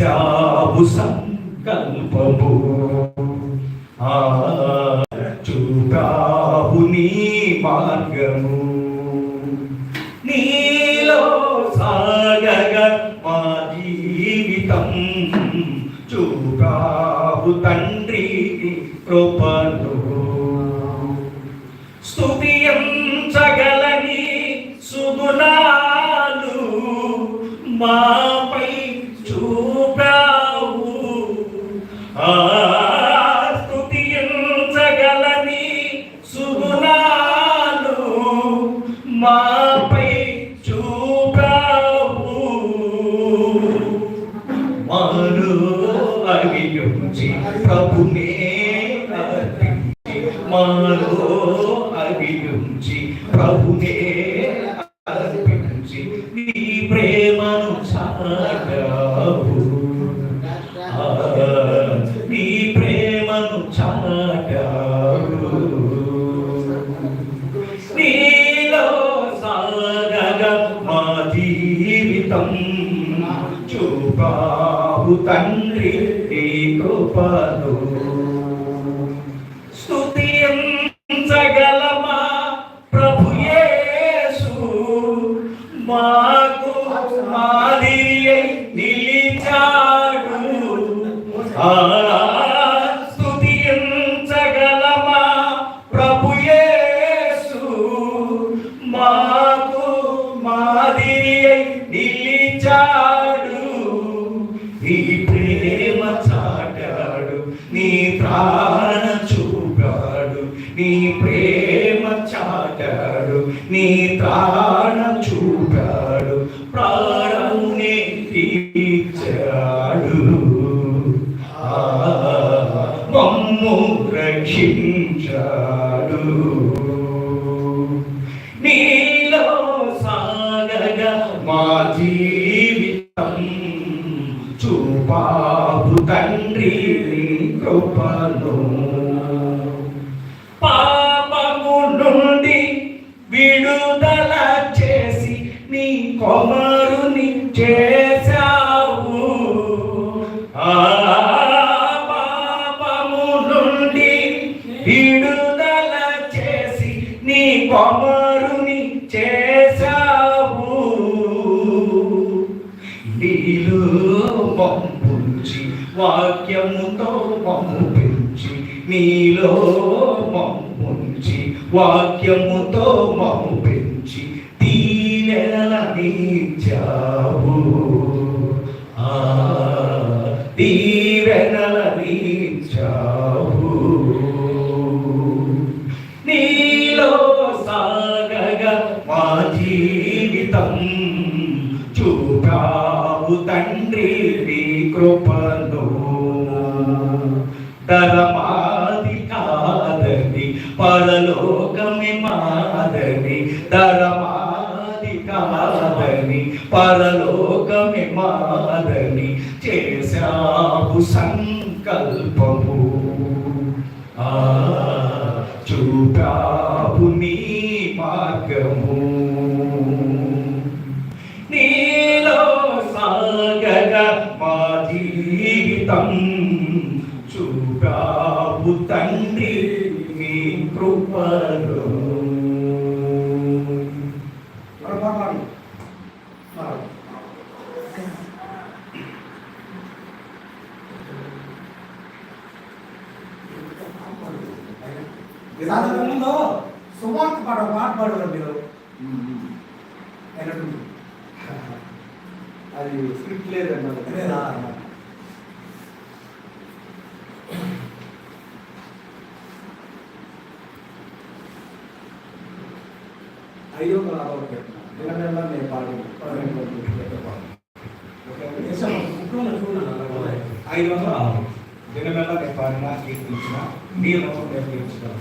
చేశావు సంకల్పము. ఆ చూపావు నీ మార్గము. నీలో సాగగ మా జీవితం. చూపావు తండ్రి కృపను. స్తుతించగలని సుగుణాలు మా అర్పించి ప్రభునే అర్పించి నీ ప్రేమను చాటావు. నీ ప్రేమను చాటావు. నీలో సాగగ మా జీవితం చూపావు తండ్రి నీ కృపను. Allah. చూపాపు తండ్రి నీ కృపను వాక్యముతో మమ్ము పెంచి నీలో మమ్ముంచి వాక్యముతో మమ్ము పెంచి నీచావు. ఆ దీవెనల నీచావు. పరలోకమే మాదని దరమాది కాదని పరలోకమే మాదని చేశావు సంకల్పము. ఆ చూపావు నీ పాడు. విధానంలో సువార్త పాడ పాట పాడరు మీరు. అది స్క్రిప్ట్ లేదన్నమాట లేదా? పెట్టిన నేను పాడి ఐదు వందల ఆరు దినమెల్ల నేను పాడిన కీర్తించిన నీలో నేను కీర్తించిన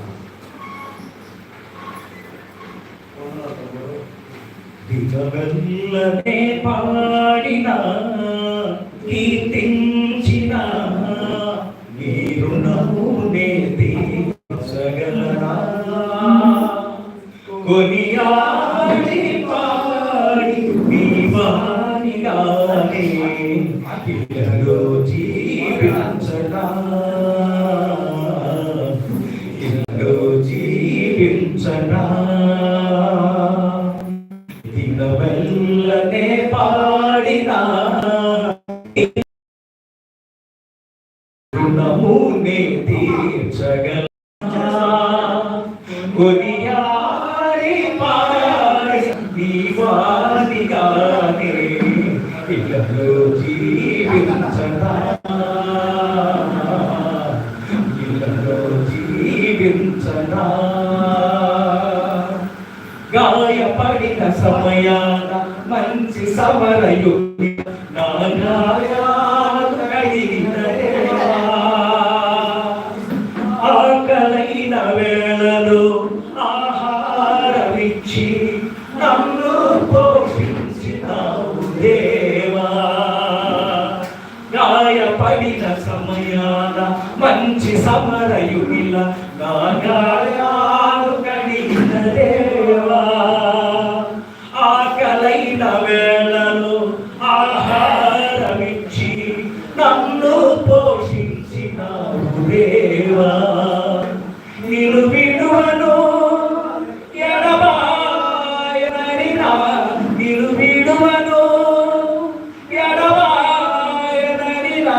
పాడిన కీర్తించిన నీ రుణము నే తీర్చగలనా పాడి నీ జీవించగా. ఇలలో జీవించగా. పాడినా. రుణమునే తీర్చగల. సమయాన మంచి సమరయు నా గాయాలు ఆకలైన వేళలో ఆహారమిచ్చి నన్ను పోషించినావు దేవా. గాయపడిన సమయాన మంచి సమరయుడిల నా గాయాలు కడిగిన దేవా. ఆకలైన వేళలో ఆహారమిచ్చి నన్ను పోషించిన దేవా. నిను విడువను ఎడబాయనని నా నిన్ను విడువను ఎడబాయనని నా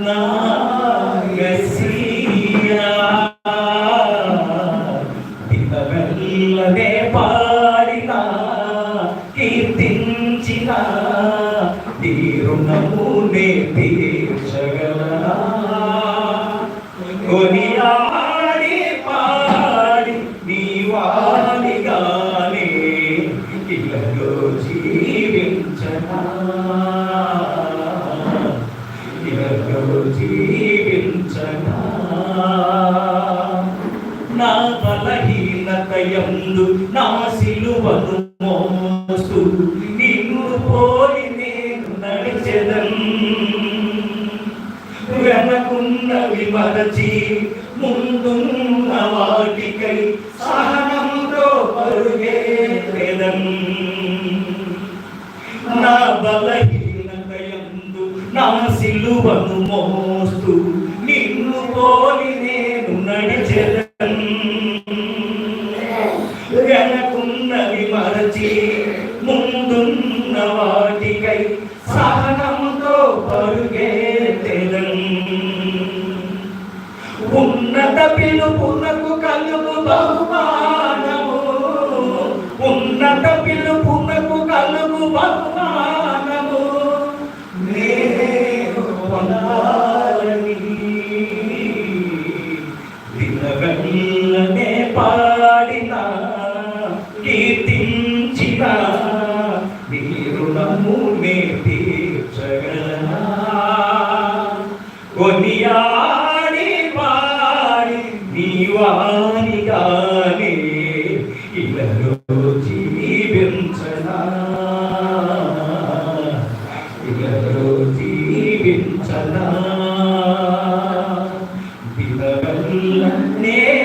నా మెస్సియా దినవెల్లనే పా తీరుణమునే తీర్చగలనా కొనియాడి పాడి నీవాడిగానే ఇళ్ళలో జీవించనా. ఇళ్ళలో జీవించనా. నా నా సిలువను మోస్తూ మరచి ముందున్న వాటికై సహనంతో పరుగేదన్ నా బలహీనతయందు నా సిలువను మోస్తూ కొనియాడి పాడి దీవాని కాని ఇళ్ళలో జీవించనా. ఇళ్ళలో జీవించనా. దివగల్లనే